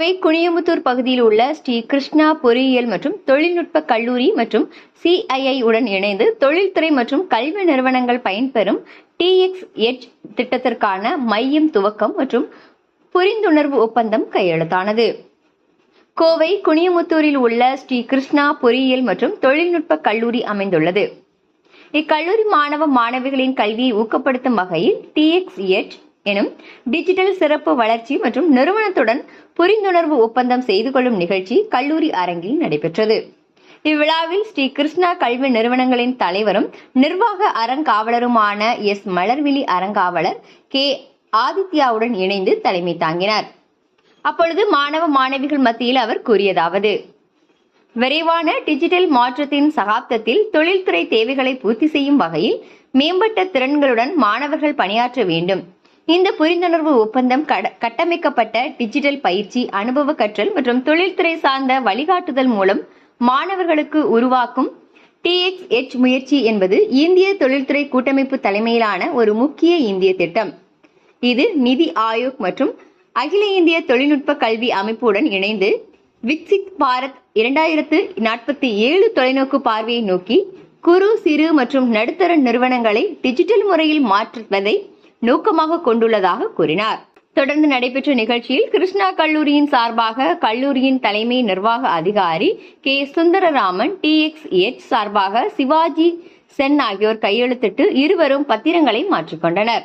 கோவை குனியமுத்தூர் பகுதியில் உள்ள ஸ்ரீ கிருஷ்ணா பொறியியல் மற்றும் தொழில்நுட்ப கல்லூரி மற்றும் சிஐஐ உடன் இணைந்து தொழில்துறை மற்றும் கல்வி நிறுவனங்கள் பயன்பெறும் டிஎக்ஸ் எச் திட்டத்திற்கான மையம் துவக்கம் மற்றும் புரிந்துணர்வு ஒப்பந்தம் கையெழுத்தானது. கோவை குனியமுத்தூரில் உள்ள ஸ்ரீ கிருஷ்ணா பொறியியல் மற்றும் தொழில்நுட்ப கல்லூரி அமைந்துள்ளது. இக்கல்லூரி மாணவ மாணவிகளின் கல்வியை ஊக்கப்படுத்தும் வகையில் டிஎக்ஸ் எச் எனும் டிஜிட்டல் சிறப்பு வளர்ச்சி மற்றும் நிறுவனத்துடன் புரிந்துணர்வு ஒப்பந்தம் செய்து கொள்ளும் நிகழ்ச்சி கல்லூரி அரங்கில் நடைபெற்றது. இவ்விழாவில் ஸ்ரீ கிருஷ்ணா கல்வி நிறுவனங்களின் தலைவரும் நிர்வாக அறங்காவலருமான எஸ். மலர்விழி அறங்காவலர் கே. ஆதித்யாவுடன் இணைந்து தலைமை தாங்கினார். அப்பொழுது மாணவ மாணவிகள் மத்தியில் அவர் கூறியதாவது விரைவான டிஜிட்டல் மாற்றத்தின் சகாப்தத்தில் தொழில்துறை தேவைகளை பூர்த்தி செய்யும் வகையில் மேம்பட்ட திறன்களுடன் மாணவர்கள் பணியாற்ற வேண்டும். இந்த புரிந்துணர்வு ஒப்பந்தம் கட- கட்டமைக்கப்பட்ட டிஜிட்டல் பயிற்சி அனுபவ கற்றல் மற்றும் தொழில்துறை சார்ந்த வழிகாட்டுதல் மூலம் மாணவர்களுக்கு உருவாக்கும் டிஎக்ஸ் எச் முயற்சி என்பது இந்திய தொழில்துறை கூட்டமைப்பு தலைமையிலான ஒரு முக்கிய இந்திய திட்டம். இது நிதி ஆயோக் மற்றும் அகில இந்திய தொழில்நுட்ப கல்வி அமைப்புடன் இணைந்து விக்சித் பாரத் இரண்டாயிரத்து நாற்பத்தி ஏழு தொலைநோக்கு பார்வையை நோக்கி குறு சிறு மற்றும் நடுத்தர நிறுவனங்களை டிஜிட்டல் முறையில் மாற்றுவதை நோக்கமாக கொண்டுள்ளதாக கூறினார். தொடர்ந்து நடைபெற்ற நிகழ்ச்சியில் கிருஷ்ணா கல்லூரியின் சார்பாக கல்லூரியின் தலைமை நிர்வாக அதிகாரி கே. சுந்தரராமன் டிஎக்ஸ் எச் சார்பாக சிவாஜி சென் ஆகியோர் கையெழுத்திட்டு இருவரும் பத்திரங்களை மாற்றிக்கொண்டனர்.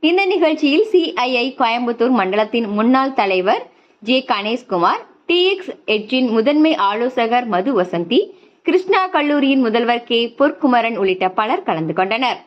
இந்த நிகழ்ச்சியில் சிஐஐ கோயம்புத்தூர் மண்டலத்தின் முன்னாள் தலைவர் ஜே. கணேஷ்குமார் டிஎக்ஸ் எட்ஜின் முதன்மை ஆலோசகர் மது வசந்தி கிருஷ்ணா கல்லூரியின் முதல்வர் கே. பொற்குமரன் உள்ளிட்ட பலர் கலந்து கொண்டனர்.